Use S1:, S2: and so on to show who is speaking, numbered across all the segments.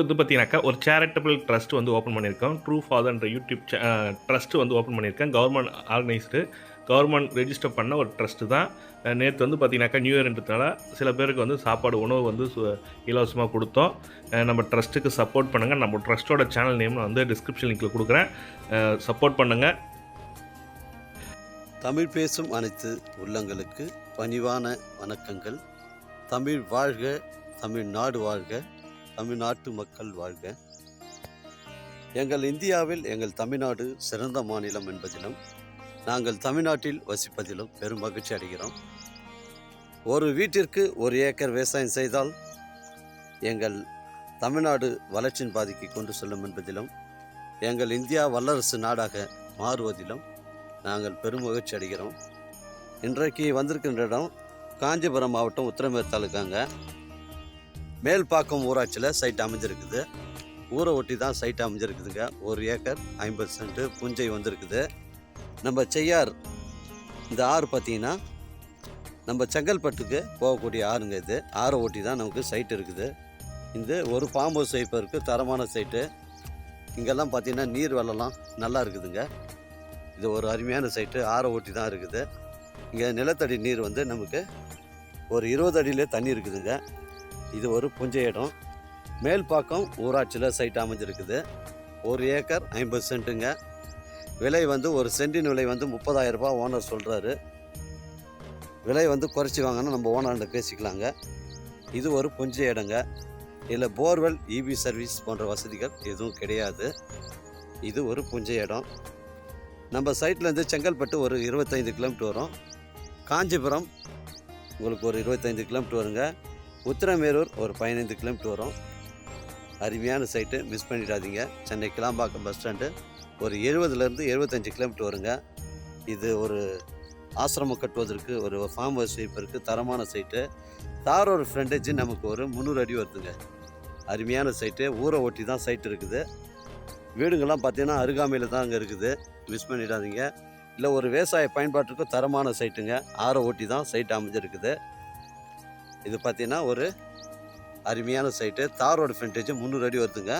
S1: வந்து பார்த்தீங்கன்னாக்கா ஒரு சேரிட்டபிள் ட்ரஸ்ட் வந்து ஓப்பன் பண்ணியிருக்கோம். ட்ரூ ஃபாதர்ன்ற யூடியூப் ட்ரஸ்ட் வந்து ஓப்பன் பண்ணியிருக்கேன். கவர்மெண்ட் ஆர்கனைஸ்டு கவர்மெண்ட் ரெஜிஸ்டர் பண்ண ஒரு ட்ரஸ்ட்டு தான். நேற்று வந்து பார்த்தீங்கன்னாக்கா நியூ இயர்ன்றதுனால சில பேருக்கு வந்து சாப்பாடு உணவு வந்து இலவசமாக கொடுத்தோம். நம்ம ட்ரஸ்ட்டுக்கு சப்போர்ட் பண்ணுங்கள் நம்ம ட்ரஸ்ட்டோட சேனல் நேம் வந்து டிஸ்கிரிப்ஷன் லிங்கில் கொடுக்குறேன். சப்போர்ட் பண்ணுங்கள்
S2: தமிழ் பேசும் அனைத்து உள்ளங்களுக்கு பணிவான வணக்கங்கள். தமிழ் வாழ்க தமிழ்நாடு வாழ்க. தமிழ்நாட்டு மக்கள் வாழ்க. எங்கள் இந்தியாவில் எங்கள் தமிழ்நாடு சிறந்த மாநிலம் என்பதிலும் நாங்கள் தமிழ்நாட்டில் வசிப்பதிலும் பெரும் மகிழ்ச்சி அடைகிறோம். ஒரு வீட்டிற்கு ஒரு ஏக்கர் விவசாயம் செய்தால் எங்கள் தமிழ்நாடு வளர்ச்சியின் பாதைக்கு கொண்டு செல்லும் என்பதிலும் எங்கள் இந்தியா வல்லரசு நாடாக மாறுவதிலும் நாங்கள் பெரும் மகிழ்ச்சி அடைகிறோம். இன்றைக்கு வந்திருக்கின்ற இடம் காஞ்சிபுரம் மாவட்டம் உத்திரமேர் தாலுக்காங்க மேல்பாக்கம் ஊராட்சியில் சைட் அமைஞ்சிருக்குது. ஊரை ஒட்டி தான் சைட் அமைஞ்சிருக்குதுங்க. ஒரு ஏக்கர் ஐம்பது சென்ட் புஞ்சை வந்திருக்குது. நம்ம செய்யார் இந்த ஆறு பார்த்தீங்கன்னா நம்ம செங்கல்பட்டுக்கு போகக்கூடிய ஆறுங்க இது. ஆறை ஒட்டி தான் நமக்கு சைட் இருக்குது. இந்த ஒரு பாம்பு சைப்பு இருக்குது தரமான சைட்டு. இங்கெல்லாம் பார்த்தீங்கன்னா நீர் வெள்ளம்லாம் நல்லா இருக்குதுங்க. இது ஒரு அருமையான சைட்டு. ஆறை ஒட்டி தான் இருக்குது. இங்கே நிலத்தடி நீர் வந்து நமக்கு ஒரு இருபது அடியிலே தண்ணி இருக்குதுங்க. இது ஒரு புஞ்சை இடம். மேல்பாக்கம் ஊராட்சியில் சைட் அமைஞ்சிருக்குது. ஒரு ஏக்கர் ஐம்பது சென்ட்டுங்க. விலை வந்து ஒரு சென்டின் விலை வந்து முப்பதாயிரம் ரூபாய் ஓனர் சொல்கிறாரு விலை வந்து குறைச்சி வாங்கினா நம்ம ஓனர்கிட்ட பேசிக்கலாங்க. இது ஒரு புஞ்சை இடங்க. இதில் போர்வெல் இபி சர்வீஸ் போன்ற வசதிகள் எதுவும் கிடையாது. இது ஒரு புஞ்சை இடம். நம்ம சைட்லேருந்து செங்கல்பட்டு ஒரு இருபத்தைந்து கிலோமீட்டர் வரும். காஞ்சிபுரம் உங்களுக்கு ஒரு இருபத்தைந்து கிலோமீட்டர் வருங்க. உத்திரமேரூர் ஒரு பதினைந்து கிலோமீட்டர் வரும். அருமையான சைட்டு மிஸ் பண்ணிடாதீங்க. சென்னை கிளாம்பாக்கம் பஸ் ஸ்டாண்டு ஒரு எழுபதுலேருந்து எழுபத்தஞ்சு கிலோமீட்டர் வருங்க. இது ஒரு ஆசிரமம் கட்டுவதற்கு ஒரு ஃபார்ம் ஹவுஸ் வைப்பதற்கு தரமான சைட்டு தாரோட ஃப்ரண்டேஜ் நமக்கு ஒரு முந்நூறு அடி வருதுங்க. அருமையான சைட்டு ஊரை ஒட்டி தான் சைட் இருக்குது. வீடுங்கள்லாம் பார்த்தீங்கன்னா அருகாமையில் தான் அங்கே இருக்குது. மிஸ் பண்ணிடாதீங்க. இல்லை ஒரு விவசாய பயன்பாட்டுக்கும் தரமான சைட்டுங்க ஆரை ஓட்டி தான் சைட் அமைஞ்சிருக்குது. இது பார்த்தீங்கன்னா ஒரு அருமையான சைட்டு தாரோட ஃப்ரண்டேஜ் முந்நூறு அடி வருதுங்க.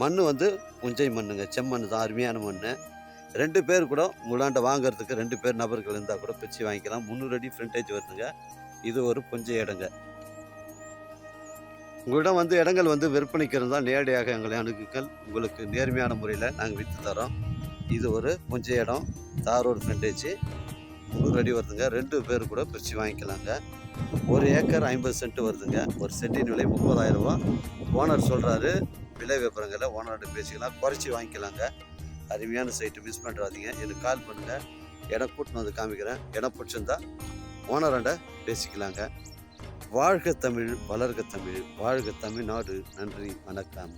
S2: மண் வந்து புஞ்சை மண்ணுங்க. செம்மண் தான் அருமையான மண் ரெண்டு பேர் கூட உங்களாண்ட வாங்குறதுக்கு ரெண்டு பேர் நபர்கள் இருந்தால் கூட பிச்சு வாங்கிக்கலாம். முந்நூறு அடி ஃப்ரண்டேஜ் வருதுங்க. இது ஒரு புஞ்சை இடங்க. உங்களிடம் வந்து இடங்கள் வந்து விற்பனைக்கு இருந்தால் நேரடியாக எங்களை அணுகுங்கள். உங்களுக்கு நேர்மையான முறையில் நாங்கள் விற்று தரோம். இது ஒரு புஞ்சை இடம். தாரோடு ஃப்ரண்டேஜ் முந்நூறு அடி வருதுங்க. ரெண்டு பேர் கூட பிரித்து வாங்கிக்கலாங்க. ஒரு ஏக்கர் ஐம்பது சென்ட் வருதுங்க. ஒரு செட்டின் விலை முப்பதாயிரம் ரூபா ஓனர் சொல்கிறாரு விலை விவரங்களை ஓனர்கிட்ட பேசிக்கலாம் குறைச்சி வாங்கிக்கலாங்க. அருமையான சைட்டு மிஸ் பண்ணுறாதீங்க எனக்கு கால் பண்ணுங்கள் இடம் கூட்டின்னு வந்து காமிக்கிறேன். இடம் பிடிச்சிருந்தா ஓனராண்ட பேசிக்கலாங்க. வாழ்க தமிழ் வளர்க தமிழ் வாழ்க தமிழ்நாடு. நன்றி வணக்கம்.